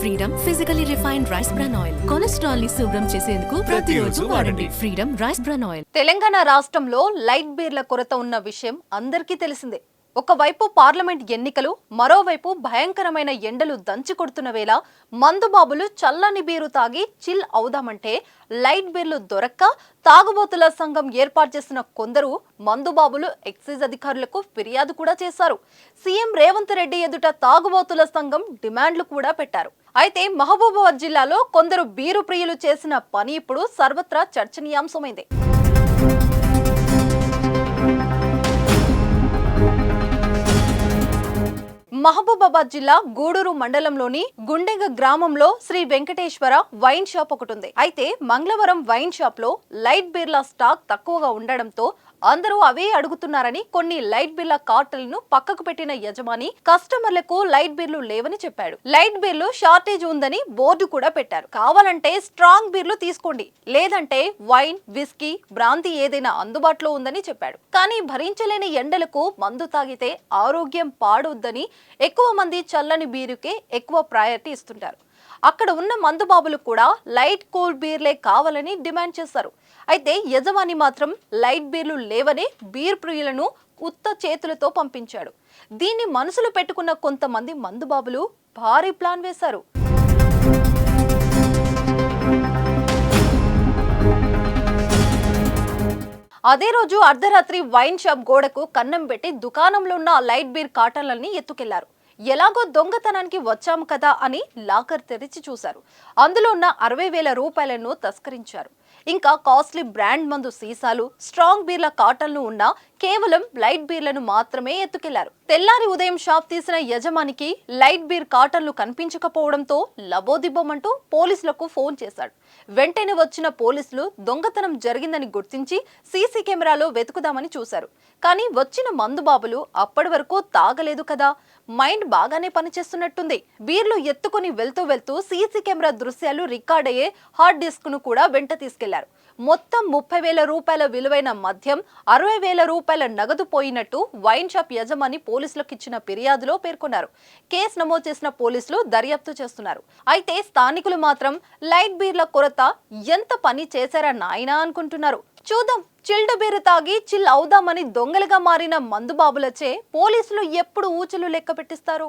Freedom physically refined rice bran oil. కొలెస్ట్రాల్ని శుభ్రం చేసేందుకు ప్రతిరోజు వాడండి. Freedom rice bran oil. Telangana రాష్ట్రంలో లైట్ బీర్ల కొరత ఉన్న విషయం అందరికీ తెలిసిందే. ఒకవైపు పార్లమెంట్ ఎన్నికలు మరోవైపు భయంకరమైన ఎండలు దంచి కొడుతున్న వేళ మందుబాబులు చల్లని బీరు తాగి చిల్ అవుదామంటే లైట్ బీర్లు దొరక్క తాగుబోతుల సంఘం ఏర్పాటు చేసిన కొందరు మందుబాబులు ఎక్సైజ్ అధికారులకు ఫిర్యాదు కూడా చేశారు. సీఎం రేవంత్ రెడ్డి ఎదుట తాగుబోతుల సంఘం డిమాండ్లు కూడా పెట్టారు. అయితే మహబూబాబాద్ జిల్లాలో కొందరు బీరు ప్రియులు చేసిన పని ఇప్పుడు సర్వత్రా చర్చనీయాంశమైంది. మహబూబాబాద్ జిల్లా గూడూరు మండలంలోని గుండెగ గ్రామంలో శ్రీ వెంకటేశ్వర వైన్ షాప్ ఒకటి ఉంది. అయితే మంగళవారం వైన్ షాప్లో లైట్ బీర్ల స్టాక్ తక్కువగా ఉండడంతో అందరూ అవే అడుగుతున్నారని కొన్ని లైట్ బిల్ల కార్టలను పక్కకు పెట్టిన యజమాని కస్టమర్లకు లైట్ బిల్లు లేవని చెప్పాడు. లైట్ బిల్లు షార్టేజ్ ఉందని బోర్డు కూడా పెట్టారు. కావాలంటే స్ట్రాంగ్ బీర్లు తీసుకోండి. లేదంటే వైన్ విస్కీ బ్రాంతి ఏదైనా అందుబాటులో ఉందని చెప్పాడు. కానీ భరించలేని ఎండలకు మందు తాగితే ఆరోగ్యం పాడొద్దని ఎక్కువ మంది చల్లని బీరుకే ఎక్కువ ప్రయారిటీ ఇస్తుంటారు. అక్కడ ఉన్న మందుబాబులు కూడా లైట్ కోల్డ్ బీర్లే కావాలని డిమాండ్ చేశారు. అయితే యజమాని మాత్రం లైట్ బీర్లు లేవని బీర్ ప్రియులను ఉత్త చేతులతో పంపించాడు. దీన్ని మనసులో పెట్టుకున్న కొంతమంది మందుబాబులు భారీ ప్లాన్ వేశారు. అదే రోజు అర్ధరాత్రి వైన్ షాప్ గోడకు కన్నం పెట్టి దుకాణంలో ఉన్న లైట్ బీర్ కాటన్లన్నీ ఎత్తుకెళ్ళారు. ఎలాగో దొంగతనానికి వచ్చాము కదా అని లాకర్ తెరిచి చూశారు. అందులో ఉన్న అరవై వేల రూపాయలను తస్కరించారు. ఇంకా కాస్ట్లీ బ్రాండ్ మందు సీసాలు స్ట్రాంగ్ బీర్ల కాటన్లు ఉన్న కేవలం లైట్ బీర్లను మాత్రమే ఎత్తుకెళ్ళారు. తెల్లారి ఉదయం షాప్ తీసిన యజమానికి లైట్ బీర్ కాటన్లు కనిపించకపోవడంతో లబోదిబ్బమంటూ పోలీసులకు ఫోన్ చేశాడు. వెంటనే వచ్చిన పోలీసులు దొంగతనం జరిగిందని గుర్తించి సీసీ కెమెరాలో వెతుకుదామని చూశారు. కానీ వచ్చిన మందుబాబులు అప్పటి వరకు తాగలేదు కదా మైండ్ బాగానే పనిచేస్తున్నట్టుంది. బీర్లు ఎత్తుకుని వెళ్తూ వెళ్తూ సీసీ కెమెరా దృశ్యాలు రికార్డ్ అయ్యే హార్డ్ డిస్క్ను కూడా వెంట తీసుకెళ్ళారు. మొత్తం ముప్పై వేల రూపాయల విలువైన మద్యం అరవై వేల రూపాయల నగదు పోయినట్టు వైన్ షాప్ యజమాని పోలీసులకు ఇచ్చిన ఫిర్యాదులో పేర్కొన్నారు. కేసు నమోదు చేసిన పోలీసులు దర్యాప్తు చేస్తున్నారు. అయితే స్థానికులు మాత్రం లైట్ బీర్ల కొరత ఎంత పని చేశారా నాయనా అనుకుంటున్నారు. చూద్దాం. చిల్డ్ బీరు తాగి చిల్ అవుదామని దొంగలుగా మారిన మందుబాబులచే పోలీసులు ఎప్పుడు ఊచలు లెక్క పెట్టిస్తారు?